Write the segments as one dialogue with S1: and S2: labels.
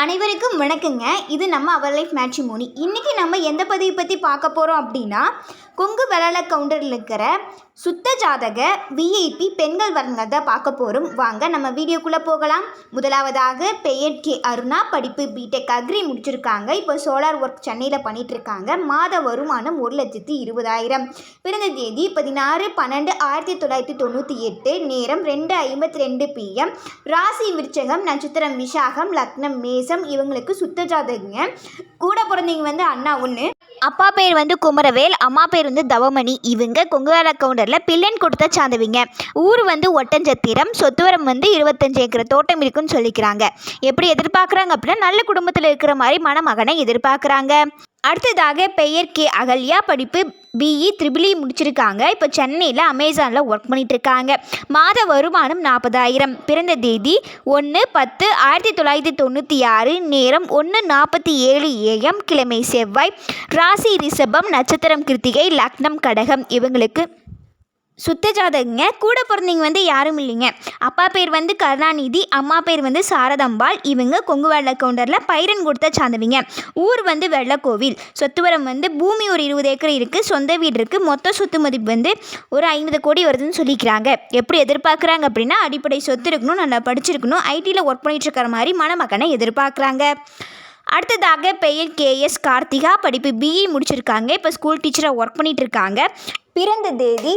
S1: அனைவருக்கும் வணக்கங்க. இது நம்ம அவர் லைஃப் மேட்ரிமோனி இன்றைக்கி நம்ம எந்த பதிவை பற்றி பார்க்க போகிறோம் அப்படின்னா கொங்கு வெளால கவுண்டரில் இருக்கிற சுத்த ஜாதக விஐபி பெண்கள் வரங்கிறத பார்க்க போகிறோம் வாங்க நம்ம வீடியோக்குள்ளே போகலாம். முதலாவதாக பெயர் கே. அருணா. படிப்பு பிடெக் அக்ரி முடிச்சிருக்காங்க. இப்போ சோலார் ஒர்க் சென்னையில் பண்ணிகிட்ருக்காங்க மாத வருமானம் ஒரு லட்சத்தி இருபதாயிரம். பிறந்த தேதி பதினாறு பன்னெண்டு ஆயிரத்தி தொள்ளாயிரத்தி தொண்ணூற்றி எட்டு. நேரம் ரெண்டு ஐம்பத்தி ரெண்டு பிஎம் ராசி விருச்சகம் நட்சத்திரம் விஷாகம் லக்னம் மேசம். இவங்களுக்கு சுத்த ஜாதகங்க. கூட பிறந்தவங்க வந்து அண்ணா ஒன்று அப்பா பேர் வந்து குமரவேல் அம்மா பேர் வந்து தவமணி. இவங்க கொங்குவேல கவுண்டரில் பில்லன் கொடுத்த சார்ந்தவங்க ஊர் வந்து ஒட்டஞ்சத்திரம் சொத்துவரம் வந்து இருபத்தஞ்சு ஏக்கர் தோட்டம் இருக்குன்னு சொல்லிக்கிறாங்க. எப்படி எதிர்பார்க்குறாங்க அப்படின்னா நல்ல குடும்பத்தில் இருக்கிற மாதிரி மணமகனை எதிர்பார்க்குறாங்க. அடுத்ததாக பெயர் கே அகல்யா. படிப்பு பிஇ த்ரிபிளி e முடிச்சிருக்காங்க. இப்போ சென்னையில் அமேசானில் ஒர்க் பண்ணிகிட்ருக்காங்க மாத வருமானம் நாற்பதாயிரம் பிறந்த தேதி ஒன்று பத்து ஆயிரத்தி தொள்ளாயிரத்தி தொண்ணூற்றி ஆறு நேரம் ஒன்று நாற்பத்தி ஏழு ஏஎம் கிழமை செவ்வாய். ராசி ரிஷபம் நட்சத்திரம் கிருத்திகை லக்னம் கடகம். இவங்களுக்கு சுத்த ஜாதகங்க கூட பிறந்தவங்க வந்து யாரும் இல்லைங்க. அப்பா பேர் வந்து கருணாநிதி அம்மா பேர் வந்து சாரதாம்பாள். இவங்க கொங்கு வெள்ள கவுண்டரில் பைரன் கொடுத்த சார்ந்தவங்க ஊர் வந்து வெள்ளக்கோவில். சொத்துவரம் வந்து பூமி ஒரு இருபது ஏக்கர் இருக்குது சொந்த வீடு இருக்குது மொத்த சொத்து மதிப்பு வந்து ஒரு ஐம்பது கோடி வருதுன்னு சொல்லிக்கிறாங்க. எப்படி எதிர்பார்க்குறாங்க அப்படின்னா அடிப்படை சொத்து இருக்கணும் நல்லா படிச்சிருக்கணும். ஐடியில் ஒர்க் பண்ணிட்டு இருக்கிற மாதிரி மணமகனை எதிர்பார்க்குறாங்க. அடுத்ததாக பெயர் கேஎஸ் கார்த்திகா. படிப்பு பிஇ e முடிச்சிருக்காங்க. இப்போ ஸ்கூல் டீச்சராக ஒர்க் பண்ணிகிட்டு இருக்காங்க பிறந்த தேதி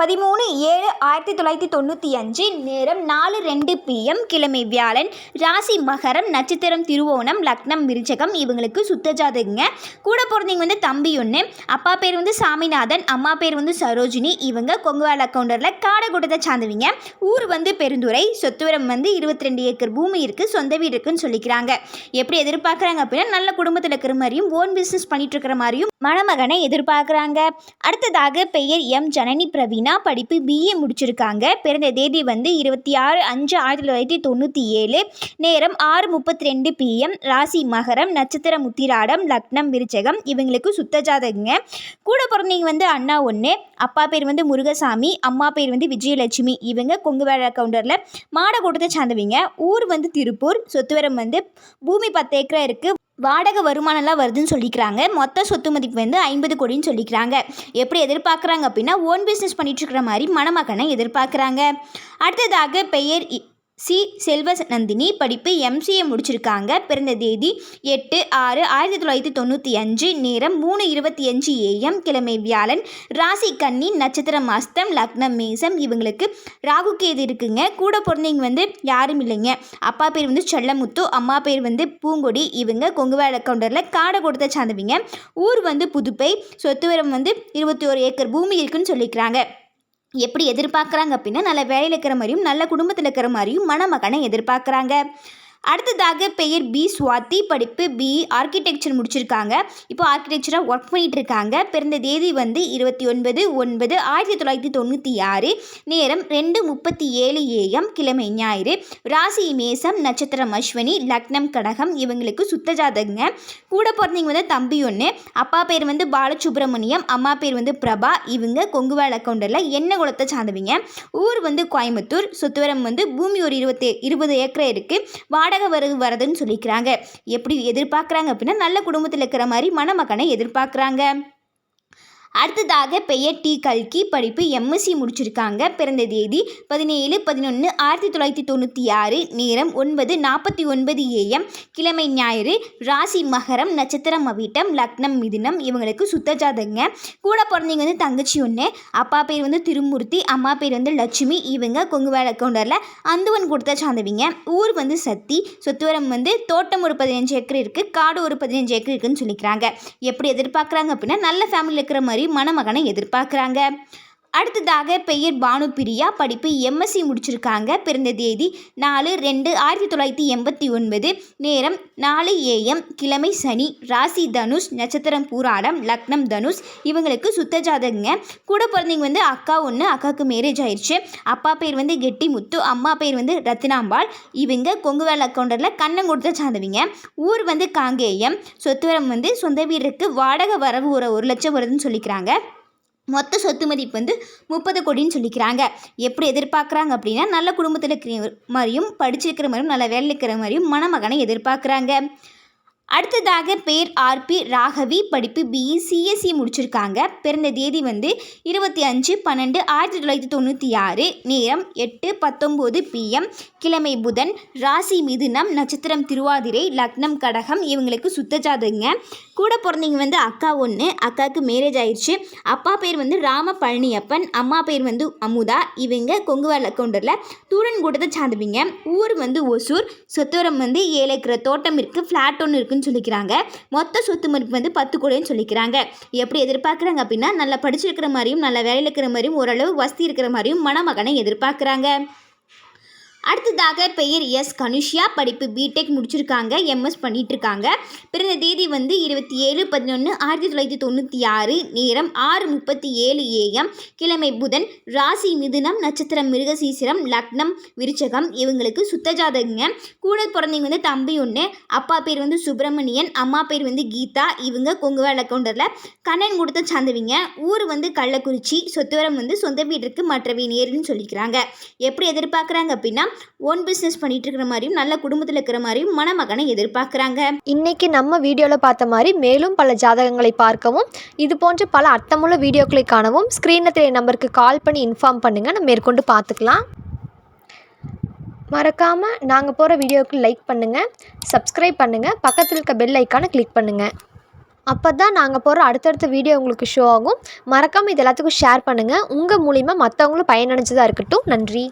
S1: பதிமூணு ஏழு ஆயிரத்தி தொள்ளாயிரத்தி தொண்ணூற்றி அஞ்சு நேரம் நாலு ரெண்டு பிஎம் கிழமை வியாழன் ராசி மகரம் நட்சத்திரம் திருவோணம் லக்னம் விருச்சகம் இவங்களுக்கு சுத்த ஜாதகங்க. கூட பிறந்தவங்க வந்து தம்பி ஒன்று அப்பா பேர் வந்து சாமிநாதன் அம்மா பேர் வந்து சரோஜினி இவங்க கொங்குவால் கவுண்டரில் காடகுடத்தை சார்ந்தவங்க. ஊர் வந்து பெருந்துறை சொத்துவரம் வந்து இருபத்தி ரெண்டு ஏக்கர் பூமி இருக்குது சொந்த வீடு இருக்குன்னு சொல்லிக்கிறாங்க. எப்படி எதிர்பார்க்குறாங்க அப்படின்னா நல்ல குடும்பத்தில் இருக்கிற மாதிரியும் ஓன் பிஸ்னஸ் பண்ணிட்டு இருக்கிற மாதிரியும் மணமகனை எதிர்பார்க்குறாங்க. அடுத்ததாக பெயர் எம் ஜனனி பிரவீனா படிப்பு பிஏ முடிச்சிருக்காங்க. பிறந்த தேதி வந்து இருபத்தி ஆறு அஞ்சு ஆயிரத்தி தொள்ளாயிரத்தி தொண்ணூற்றி ஏழு. நேரம் ஆறு முப்பத்தி ரெண்டு பிஎம் ராசி மகரம் நட்சத்திரம் முத்திராடம் லக்னம் விருச்சகம். இவங்களுக்கு சுத்தஜாதகங்க கூட பிறந்தவங்க வந்து அண்ணா ஒன்று அப்பா பேர் வந்து முருகசாமி அம்மா பேர் வந்து விஜயலட்சுமி. இவங்க கொங்கு வேலை கவுண்டரில் மாடக்கூட்டத்தை சார்ந்தவங்க. ஊர் வந்து திருப்பூர் சொத்துவரம் வந்து பூமி பத்து ஏக்கரா இருக்குது வாடகை வருமானம்லாம் வருதுன்னு சொல்லிக்கிறாங்க. மொத்த சொத்து மதிப்பு வந்து ஐம்பது கோடின்னு சொல்லிக்கிறாங்க. எப்படி எதிர்பார்க்குறாங்க அப்படின்னா ஓன் பிஸ்னஸ் பண்ணிட்டு இருக்கிற மாதிரி மணமகனை எதிர்பார்க்குறாங்க. அடுத்ததாக பெயர் இ- சி. செல்வ நந்தினி படிப்பு எம்சிஏ முடிச்சிருக்காங்க. பிறந்த தேதி எட்டு ஆறு ஆயிரத்தி தொள்ளாயிரத்தி தொண்ணூற்றி அஞ்சு. நேரம் மூணு இருபத்தி அஞ்சு ஏஎம் கிழமை வியாழன். ராசி கன்னி நட்சத்திரம் அஸ்தம் லக்னம் மேசம். இவங்களுக்கு ராகு கேது இருக்குங்க. கூட பிறந்தவங்க வந்து யாரும் இல்லைங்க. அப்பா பேர் வந்து செல்லமுத்து. அம்மா பேர் வந்து பூங்கொடி. இவங்க கொங்குவேல கவுண்டரில் காடை கொடுத்த சார்ந்தவங்க. ஊர் வந்து புதுப்பை. சொத்துவரம் வந்து இருபத்தி ஒரு ஏக்கர். பூமி இருக்குன்னு சொல்லிக்கிறாங்க. எப்படி எதிர்பார்க்குறாங்க அப்படின்னா நல்ல வேலையில் இருக்கிற மாதிரியும் நல்ல குடும்பத்தில் இருக்கிற மாதிரியும் மணமகனை எதிர்பார்க்குறாங்க. அடுத்ததாக பெயர் பி சுவாதி படிப்பு பி ஆர்கிடெக்சர் முடிச்சிருக்காங்க. இப்போ ஆர்கிடெக்சராக ஒர்க் பண்ணிகிட்டு இருக்காங்க பிறந்த தேதி வந்து இருபத்தி ஒன்பது ஒன்பது ஆயிரத்தி தொள்ளாயிரத்தி தொண்ணூற்றி ஆறு. நேரம் ரெண்டு முப்பத்தி ஏழு ஏஎம் கிழமை ஞாயிறு. ராசி மேசம் நட்சத்திரம் அஸ்வினி லக்னம் கடகம் இவங்களுக்கு சுத்த ஜாதகங்க. கூட பிறந்தவங்க வந்து தம்பி ஒன்று அப்பா பேர் வந்து பாலசுப்ரமணியம். அம்மா பேர் வந்து பிரபா. இவங்க கொங்குவேல் அக்கௌண்டரில் என்ன குளத்தை சார்ந்தவங்க? ஊர் வந்து கோயம்புத்தூர். சொத்துவரம் வந்து பூமி ஒரு இருபத்தி இருபது ஏக்கர் இருக்குது வாடகை வருது வரதுன்னு சொல்லிக்கிறாங்க. எப்படி எதிர்பார்க்குறாங்க அப்படின்னா நல்ல குடும்பத்தில் இருக்கிற மாதிரி மணமகனை எதிர்பார்க்குறாங்க. அடுத்ததாக பெயர் டி. கல்கி. படிப்பு எம்எஸ்சி முடிச்சிருக்காங்க. பிறந்த தேதி பதினேழு பதினொன்று ஆயிரத்தி தொள்ளாயிரத்தி தொண்ணூற்றி ஆறு. நேரம் ஒன்பது நாற்பத்தி ஒன்பது ஏஎம் கிழமை ஞாயிறு. ராசி மகரம் நட்சத்திரம் அவிட்டம் லக்னம் மிதுனம். இவங்களுக்கு சுத்த ஜாதகங்க. கூட பிறந்தவங்க வந்து தங்கச்சி ஒன்று அப்பா பேர் வந்து திருமூர்த்தி. அம்மா பேர் வந்து லட்சுமி. இவங்க கொங்குவேல கவுண்டரில் அந்துவன் கொடுத்த சார்ந்தவங்க ஊர் வந்து சத்தி. சொத்துவரம் வந்து தோட்டம் ஒரு பதினஞ்சு ஏக்கர் இருக்குது காடு ஒரு பதினஞ்சு ஏக்கர் இருக்குன்னு சொல்லிக்கிறாங்க. எப்படி எதிர்பார்க்குறாங்க அப்படின்னா நல்ல ஃபேமிலியில் இருக்கிற மாதிரி மணமகனை எதிர்பார்க்குறாங்க. அடுத்ததாக பெயர் பானுபிரியா படிப்பு எம்எஸ்சி முடிச்சிருக்காங்க. பிறந்த தேதி நாலு ரெண்டு ஆயிரத்தி தொள்ளாயிரத்தி எண்பத்தி ஒன்பது. நேரம் நாலு ஏஎம் கிழமை சனி. ராசி தனுஷ். நட்சத்திரம் பூராடம். லக்னம் தனுஷ். இவங்களுக்கு சுத்த ஜாதகங்க. கூட பிறந்தவங்க வந்து அக்கா ஒன்று அக்காவுக்கு மேரேஜ் ஆயிடுச்சு அப்பா பேர் வந்து கெட்டி முத்து அம்மா பேர் வந்து ரத்தினாம்பாள் இவங்க கொங்குவேல் கவுண்டரில் கண்ணம் கொடுத்த சார்ந்தவங்க ஊர் வந்து காங்கேயம். சொத்துவரம் வந்து சொந்த வீடு இருக்குது வாடகை வரவு ஒரு ஒரு லட்சம் வருதுன்னு சொல்லிக்கிறாங்க. மொத்த சொத்து மதிப்பு வந்து முப்பது கோடின்னு சொல்லிக்கிறாங்க. எப்படி எதிர்பார்க்குறாங்க அப்படின்னா நல்ல குடும்பத்தில் இருக்கிற மாதிரியும் படிச்சிருக்கிற மாதிரியும் நல்ல வேலை இருக்கிற மாதிரியும் மணமகனை எதிர்பார்க்குறாங்க. அடுத்ததாக பேர் ஆர்பி ராகவி படிப்பு பிஇ சிஎஸ்சி முடிச்சிருக்காங்க. பிறந்த தேதி வந்து இருபத்தி அஞ்சு பன்னெண்டு ஆயிரத்தி தொள்ளாயிரத்தி தொண்ணூற்றி ஆறு. நேரம் எட்டு பத்தொம்போது பிஎம் கிழமை புதன் ராசி மிதுனம் நட்சத்திரம் திருவாதிரை லக்னம் கடகம் இவங்களுக்கு சுத்த ஜாதகங்க. கூட பிறந்தவங்க வந்து அக்கா ஒன்று அக்காவுக்கு மேரேஜ் ஆயிடுச்சு அப்பா பேர் வந்து ராம பழனியப்பன் அம்மா பேர் வந்து அமுதா. இவங்க கொங்குவால் அக்கௌண்டரில் தூரன் கூட்டத்தை சார்ந்தவங்க. ஊர் வந்து ஒசூர் சொத்தோரம் வந்து ஏழைக்கிற தோட்டம் இருக்குது ஃப்ளாட் ஒன்று இருக்குன்னு சொல்லிக்கிறாங்க. மொத்த சொத்து மதிப்பு வந்து பத்து கோடின்னு சொல்லிக்கிறாங்க. எப்படி எதிர்பார்க்குறாங்க அப்படின்னா நல்லா படிச்சிருக்கிற மாதிரியும் நல்ல வேலையில் இருக்கிற மாதிரியும் ஓரளவு வசதி இருக்கிற மாதிரியும் மணமகனை எதிர்பார்க்குறாங்க. அடுத்ததாக பெயர் எஸ் கனுஷியா. படிப்பு பிடெக் முடிச்சிருக்காங்க. எம்எஸ் பண்ணிகிட்ருக்காங்க பிறந்த தேதி வந்து இருபத்தி ஏழு பதினொன்று ஆயிரத்தி தொள்ளாயிரத்தி தொண்ணூற்றி ஆறு. நேரம் ஆறு முப்பத்தி ஏழு ஏஎம் கிழமை புதன். ராசி மிதுனம் நட்சத்திரம் மிருகசீசிரம் லக்னம் விருச்சகம். இவங்களுக்கு சுத்தஜாதகங்க. கூட பிறந்தவங்க வந்து தம்பி ஒன்று அப்பா பேர் வந்து சுப்பிரமணியன். அம்மா பேர் வந்து கீதா. இவங்க கொங்குவேல் கவுண்டரில் கண்ணன் கொடுத்த சார்ந்தவங்க ஊர் வந்து கள்ளக்குறிச்சி. சொத்துவரம் வந்து சொந்த வீட்டிற்கு மற்றவை நேருன்னு சொல்லிக்கிறாங்க. எப்படி எதிர்பார்க்குறாங்க அப்படின்னா ஓன் பிஸ்னஸ் பண்ணிட்டு இருக்கிற மாதிரியும் நல்ல குடும்பத்தில் இருக்கிற மாதிரியும் மணமகனை எதிர்பார்க்குறாங்க.
S2: இன்னைக்கு நம்ம வீடியோவில் பார்த்த மாதிரி மேலும் பல ஜாதகங்களை பார்க்கவும் இது போன்ற பல அர்த்தமுள்ள வீடியோக்களை காணவும் ஸ்க்ரீனில் தெரிய நம்பருக்கு கால் பண்ணி இன்ஃபார்ம் பண்ணுங்கள் நம்ம மேற்கொண்டு பார்த்துக்கலாம். மறக்காமல் நாங்கள் போகிற வீடியோவுக்கு லைக் பண்ணுங்கள் சப்ஸ்கிரைப் பண்ணுங்கள் பக்கத்தில் இருக்க பெல் ஐக்கானை கிளிக் பண்ணுங்கள் அப்போ தான் நாங்கள் போகிற அடுத்தடுத்த வீடியோ உங்களுக்கு ஷோ ஆகும். மறக்காமல் இது எல்லாத்துக்கும் ஷேர் பண்ணுங்கள் உங்கள் மூலிமா மற்றவங்களும் பயனடைஞ்சதாக இருக்கட்டும். நன்றி.